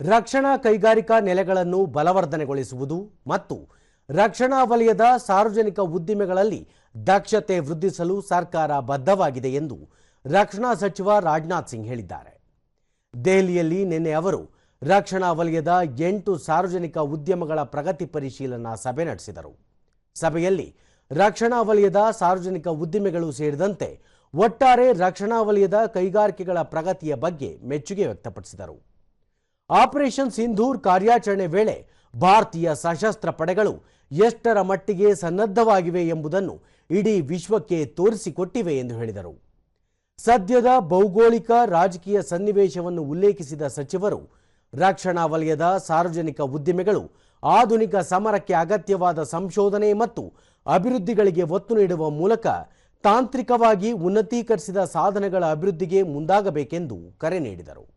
ರಕ್ಷಣಾ ಕೈಗಾರಿಕಾ ನೆಲೆಗಳನ್ನು ಬಲವರ್ಧನೆಗೊಳಿಸುವುದು ಮತ್ತು ರಕ್ಷಣಾ ವಲಯದ ಸಾರ್ವಜನಿಕ ಉದ್ದಿಮೆಗಳಲ್ಲಿ ದಕ್ಷತೆ ವೃದ್ಧಿಸಲು ಸರ್ಕಾರ ಬದ್ಧವಾಗಿದೆ ಎಂದು ರಕ್ಷಣಾ ಸಚಿವ ರಾಜನಾಥ್ ಸಿಂಗ್ ಹೇಳಿದ್ದಾರೆ. ದೆಹಲಿಯಲ್ಲಿ ನಿನ್ನೆ ಅವರು ರಕ್ಷಣಾ ವಲಯದ ಎಂಟು ಸಾರ್ವಜನಿಕ ಉದ್ಯಮಗಳ ಪ್ರಗತಿ ಪರಿಶೀಲನಾ ಸಭೆ ನಡೆಸಿದರು. ಸಭೆಯಲ್ಲಿ ರಕ್ಷಣಾ ವಲಯದ ಸಾರ್ವಜನಿಕ ಉದ್ದಿಮೆಗಳು ಸೇರಿದಂತೆ ಒಟ್ಟಾರೆ ರಕ್ಷಣಾ ವಲಯದ ಕೈಗಾರಿಕೆಗಳ ಪ್ರಗತಿಯ ಬಗ್ಗೆ ಮೆಚ್ಚುಗೆ ವ್ಯಕ್ತಪಡಿಸಿದರು. ಆಪರೇಷನ್ ಸಿಂಧೂರ್ ಕಾರ್ಯಾಚರಣೆ ವೇಳೆ ಭಾರತೀಯ ಸಶಸ್ತ್ರ ಪಡೆಗಳು ಎಷ್ಟರ ಮಟ್ಟಿಗೆ ಸನ್ನದ್ಧವಾಗಿವೆ ಎಂಬುದನ್ನು ಇಡೀ ವಿಶ್ವಕ್ಕೆ ತೋರಿಸಿಕೊಟ್ಟಿವೆ ಎಂದು ಹೇಳಿದರು. ಸದ್ಯದ ಭೌಗೋಳಿಕ ರಾಜಕೀಯ ಸನ್ನಿವೇಶವನ್ನು ಉಲ್ಲೇಖಿಸಿದ ಸಚಿವರು, ರಕ್ಷಣಾ ವಲಯದ ಸಾರ್ವಜನಿಕ ಉದ್ದಿಮೆಗಳು, ಆಧುನಿಕ ಸಮರಕ್ಕೆ ಅಗತ್ಯವಾದ ಸಂಶೋಧನೆ ಮತ್ತು ಅಭಿವೃದ್ಧಿಗಳಿಗೆ ಒತ್ತು ನೀಡುವ ಮೂಲಕ ತಾಂತ್ರಿಕವಾಗಿ ಉನ್ನತೀಕರಿಸಿದ ಸಾಧನಗಳ ಅಭಿವೃದ್ಧಿಗೆ ಮುಂದಾಗಬೇಕೆಂದು ಕರೆ ನೀಡಿದರು.